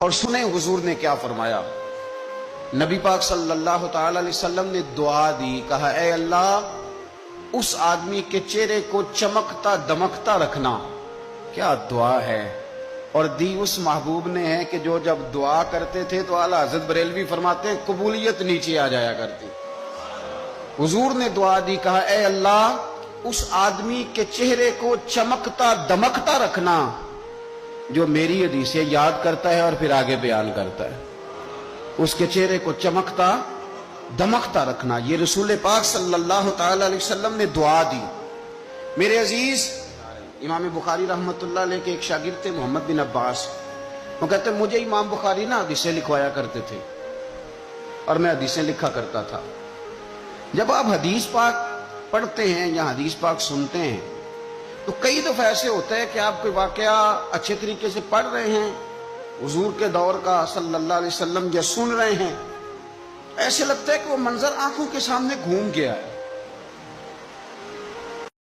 اور سنیں حضور نے کیا فرمایا؟ نبی پاک صلی اللہ تعالی علیہ وسلم نے دعا دی، کہا، اے اللہ، اس آدمی کے چہرے کو چمکتا دمکتا رکھنا، کیا دعا ہے؟ اور دی اس محبوب نے ہے کہ جو جب دعا کرتے تھے تو اعلیٰ حضرت بریلوی فرماتے ہیں قبولیت نیچے آ جایا کرتی۔ حضور نے دعا دی، کہا، اے اللہ، اس آدمی کے چہرے کو چمکتا دمکتا رکھنا جو میری حدیثیں یاد کرتا ہے اور پھر آگے بیان کرتا ہے۔ اس کے چہرے کو چمکتا، دمکتا رکھنا۔ یہ رسول پاک صلی اللہ تعالی علیہ وسلم نے دعا دی۔ میرے عزیز، امام بخاری رحمت اللہ علیہ کے ایک شاگرد تھے محمد بن عباس۔ وہ کہتے ہیں مجھے امام بخاری نا حدیثیں لکھوایا کرتے تھے۔ اور میں حدیثیں لکھا کرتا تھا۔ جب آپ حدیث پاک پڑھتے ہیں یا حدیث پاک سنتے ہیں تو کئی دفعہ ایسے ہوتا ہے کہ آپ کوئی واقعہ اچھے طریقے سے پڑھ رہے ہیں، حضور کے دور کا صلی اللہ علیہ وسلم یا سن رہے ہیں، ایسے لگتا ہے کہ وہ منظر آنکھوں کے سامنے گھوم گیا ہے۔